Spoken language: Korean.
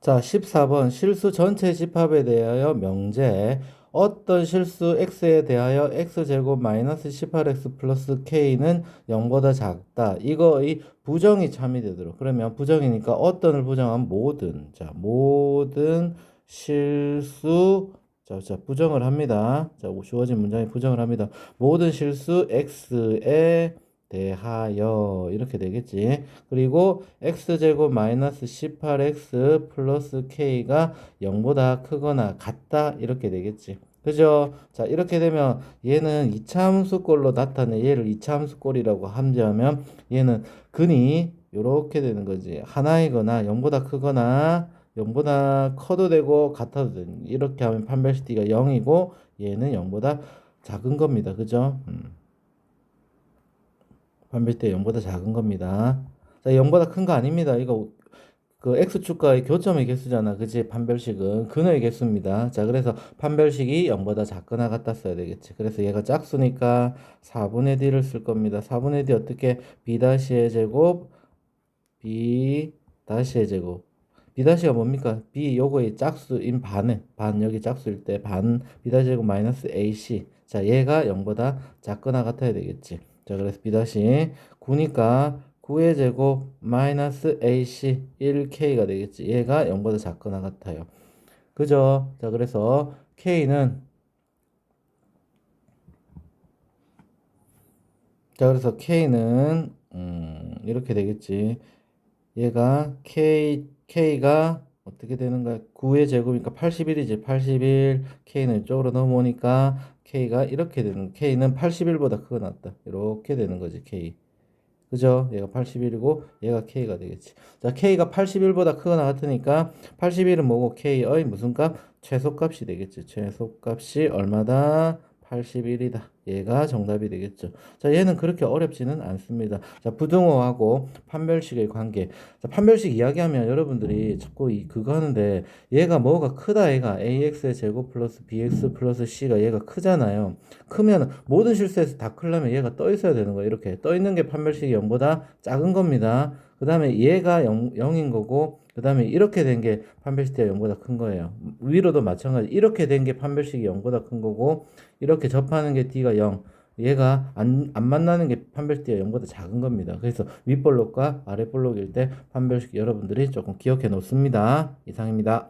자, 14번 실수 전체 집합에 대하여 명제 어떤 실수 x에 대하여 x제곱 마이너스 18x 플러스 k는 0보다 작다. 이거의 부정이 참이 되도록. 그러면 부정이니까 어떤을 부정하면 모든. 자, 모든 실수 자, 자, 부정을 합니다. 자, 주어진 문장에 부정을 합니다. 모든 실수 x에 대하여 이렇게 되겠지. 그리고 x제곱 마이너스 18x 플러스 k가 0보다 크거나 같다 이렇게 되겠지. 그죠? 자, 이렇게 되면 얘는 이차함수꼴로 나타내 얘를 이차함수꼴이라고 함재하면 얘는 근이 이렇게 되는 거지. 하나이거나 0보다 크거나 0보다 커도 되고 같아도 되는 이렇게 하면 판별시티가 0이고 얘는 0보다 작은 겁니다. 그죠? 음. 판별시티가 0보다 작은 겁니다. 자, 0보다 큰 거 아닙니다. 이거 그 x축과의 교점의 개수잖아. 그지? 판별식은 근의 개수입니다. 자, 그래서 판별식이 0보다 작거나 같다 써야 되겠지. 그래서 얘가 짝수니까 4분의 d를 쓸 겁니다. 4분의 d 어떻게? b-의 제곱 b-의 제곱 b-가 뭡니까? b 요거의 짝수인 반에 반 여기 짝수일 때반 b-제곱 마이너스 ac 자 얘가 0보다 작거나 같아야 되겠지. 자 그래서 b- 9니까 9의 제곱 마이너스 AC 1K가 되겠지. 얘가 0보다 작거나 같아요. 그죠? 자, 그래서 K는 자, 그래서 K는 음, 이렇게 되겠지. 얘가 K K가 어떻게 되는가? 9의 제곱이니까 81이지. 81 K는 이쪽으로 넘어오니까 K가 이렇게 되는 K는 81보다 크거 낫다. 이렇게 되는 거지, K. 그죠? 얘가 81이고 얘가 K가 되겠지. 자, K가 81보다 크거나 같으니까 81은 뭐고 K의 무슨 값? 최소값이 되겠지. 최소값이 얼마다? 81이다. 얘가 정답이 되겠죠. 자, 얘는 그렇게 어렵지는 않습니다. 자, 부등호하고 판별식의 관계. 자, 판별식 이야기하면 여러분들이 자꾸 이 그거 하는데 얘가 뭐가 크다 얘가 ax의 제곱 플러스 bx 플러스 c가 얘가 크잖아요. 크면 모든 실수에서 다 크려면 얘가 떠 있어야 되는 거예요. 이렇게 떠 있는 게 판별식이 0보다 작은 겁니다. 그 다음에 얘가 0, 0인 거고 그 다음에 이렇게 된 게 판별식이 0보다 큰 거예요. 위로도 마찬가지. 이렇게 된 게 판별식이 0보다 큰 거고 이렇게 접하는 게 d가 0. 얘가 안, 안 만나는 게 판별식이 0보다 작은 겁니다. 그래서 윗볼록과 아랫볼록일 때 판별식 여러분들이 조금 기억해 놓습니다. 이상입니다.